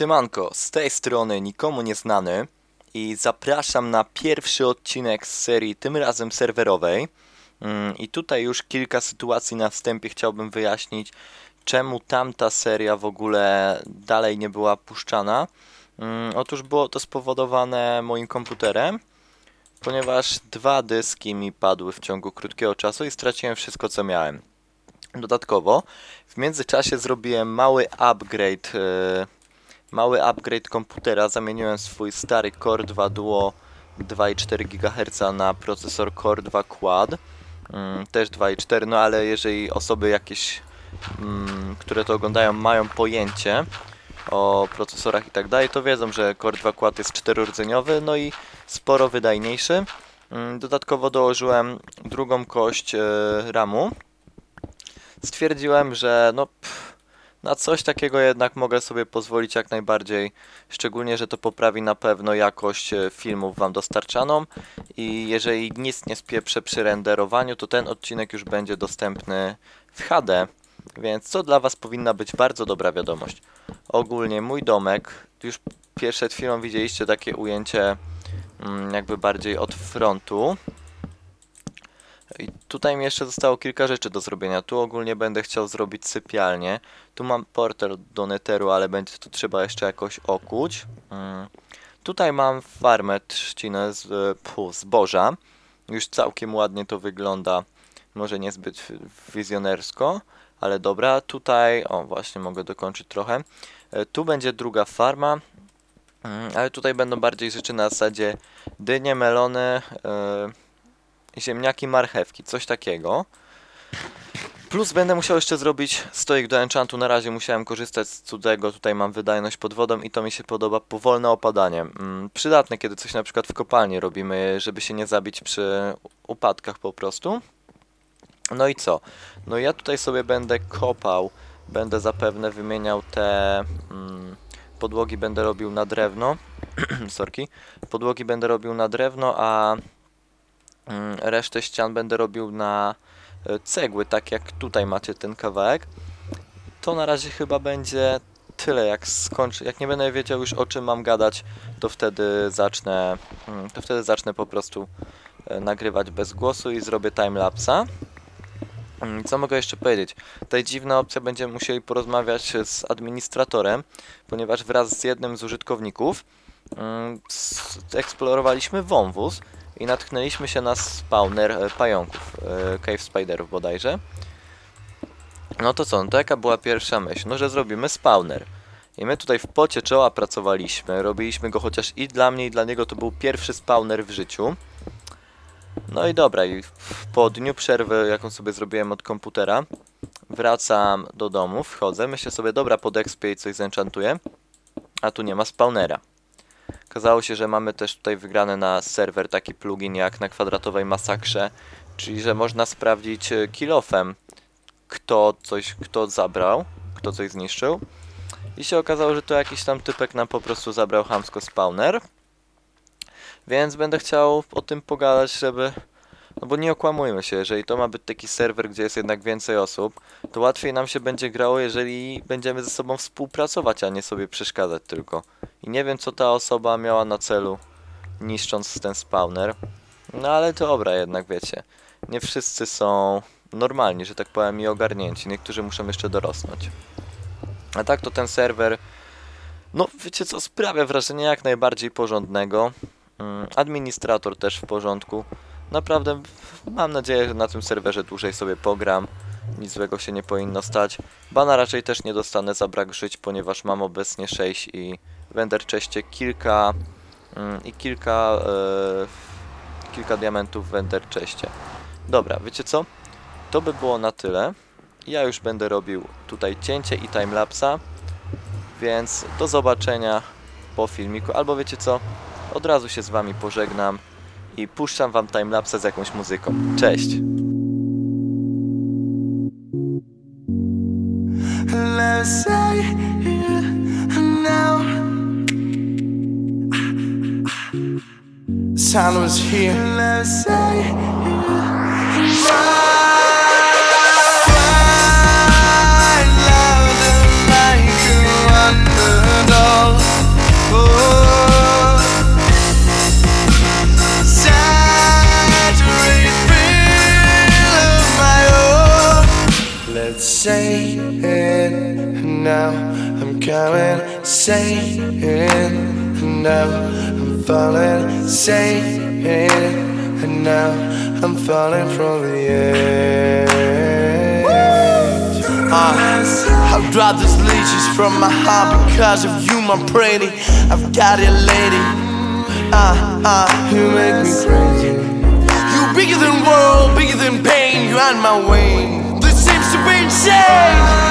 Siemanko, z tej strony nikomu nieznany i zapraszam na pierwszy odcinek z serii, tym razem serwerowej. Mm, I tutaj już kilka sytuacji na wstępie chciałbym wyjaśnić, czemu tamta seria w ogóle dalej nie była puszczana. Mm, Otóż było to spowodowane moim komputerem, ponieważ dwa dyski mi padły w ciągu krótkiego czasu i straciłem wszystko co miałem. Dodatkowo w międzyczasie zrobiłem mały upgrade, e, mały upgrade komputera. Zamieniłem swój stary Core 2 Duo 2,4 GHz na procesor Core 2 Quad. Mm, Też 2,4, no ale jeżeli osoby jakieś, mm, które to oglądają, mają pojęcie o procesorach i tak dalej, to wiedzą, że Core 2 Quad jest czterordzeniowy, no i sporo wydajniejszy. Mm, Dodatkowo dołożyłem drugą kość e, RAMu stwierdziłem, że no pff, na coś takiego jednak mogę sobie pozwolić jak najbardziej, szczególnie, że to poprawi na pewno jakość e, filmów Wam dostarczaną. I jeżeli nic nie spieprzę przy renderowaniu, to ten odcinek już będzie dostępny w HD, więc co dla Was powinna być bardzo dobra wiadomość. Ogólnie mój domek, już pierwsze przed chwilą widzieliście takie ujęcie mm, jakby bardziej od frontu, i tutaj mi jeszcze zostało kilka rzeczy do zrobienia. Tu ogólnie będę chciał zrobić sypialnię. Tu mam portal do neteru, ale będzie to trzeba jeszcze jakoś okuć. Mm. Tutaj mam farmę trzcinę z e, pu, zboża. Już całkiem ładnie to wygląda. Może niezbyt wizjonersko, ale dobra. Tutaj, o właśnie mogę dokończyć trochę. E, Tu będzie druga farma. Mm, Ale tutaj będą bardziej rzeczy na zasadzie dynie, melony, e, ziemniaki, marchewki, coś takiego. Plus będę musiał jeszcze zrobić stoik do enchantu. Na razie musiałem korzystać z cudzego. Tutaj mam wydajność pod wodą i to mi się podoba. Powolne opadanie. Mm, Przydatne, kiedy coś na przykład w kopalni robimy, żeby się nie zabić przy upadkach po prostu. No i co? No ja tutaj sobie będę kopał. Będę zapewne wymieniał te mm, podłogi będę robił na drewno. Sorki. Podłogi będę robił na drewno, a Resztę ścian będę robił na e, cegły, tak jak tutaj macie ten kawałek. To na razie chyba będzie tyle, jak skończę. Jak nie będę wiedział już o czym mam gadać, to wtedy zacznę, mm, to wtedy zacznę po prostu e, nagrywać bez głosu i zrobię timelapsa. Mm, Co mogę jeszcze powiedzieć? Tutaj dziwna opcja, będziemy musieli porozmawiać z administratorem, ponieważ wraz z jednym z użytkowników mm, eksplorowaliśmy wąwóz i natknęliśmy się na spawner e, pająków, e, cave spiderów bodajże. No to co, no to jaka była pierwsza myśl? No, że zrobimy spawner. I my tutaj w pocie czoła pracowaliśmy, robiliśmy go chociaż i dla mnie i dla niego to był pierwszy spawner w życiu. No i dobra, i po dniu przerwy, jaką sobie zrobiłem od komputera, wracam do domu, wchodzę, myślę sobie, dobra, pod expie coś zenchantuję, a tu nie ma spawnera. Okazało się, że mamy też tutaj wygrany na serwer taki plugin jak na kwadratowej masakrze, czyli że można sprawdzić e, kilofem, kto coś, kto zabrał, kto coś zniszczył. I się okazało, że to jakiś tam typek nam po prostu zabrał hamsko spawner. Więc będę chciał o tym pogadać, żeby... No bo nie okłamujmy się, jeżeli to ma być taki serwer, gdzie jest jednak więcej osób, to łatwiej nam się będzie grało, jeżeli będziemy ze sobą współpracować, a nie sobie przeszkadzać tylko. I nie wiem, co ta osoba miała na celu, niszcząc ten spawner. No ale to dobra, jednak wiecie. Nie wszyscy są normalni, że tak powiem, i ogarnięci. Niektórzy muszą jeszcze dorosnąć. A tak to ten serwer, no wiecie co, sprawia wrażenie jak najbardziej porządnego. Mm, Administrator też w porządku. Naprawdę mam nadzieję, że na tym serwerze dłużej sobie pogram. Nic złego się nie powinno stać. Bana raczej też nie dostanę za brak żyć, ponieważ mam obecnie 6 i w Enderchestie kilka mm, i kilka e, kilka diamentów w Enderchestie. Dobra, wiecie co? To by było na tyle. Ja już będę robił tutaj cięcie i timelapsa, więc do zobaczenia po filmiku. Albo wiecie co? Od razu się z wami pożegnam i puszczam wam timelapsa z jakąś muzyką. Cześć! Time was here. And now I'm coming, saying, now I'm falling, saying, and now I'm falling from the edge. Uh, I've dropped these leeches from my heart because of you, my pretty. I've got it, lady. Uh, uh, you make me crazy. You bigger than world, bigger than pain. You're on my way saved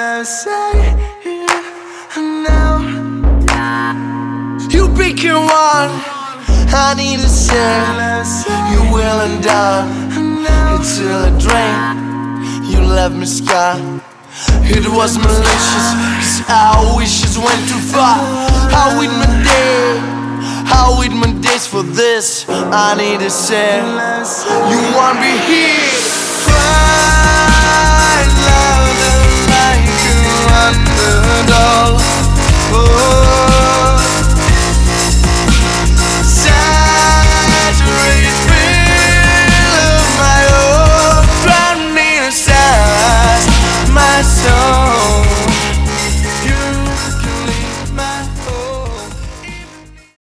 Oh, I Let's say now You pick your one I need to say You will and done Until I drain You left me scarred It was malicious Cause our wishes went too far. I with my day I with my days for this? I need to say You won't be here Oh.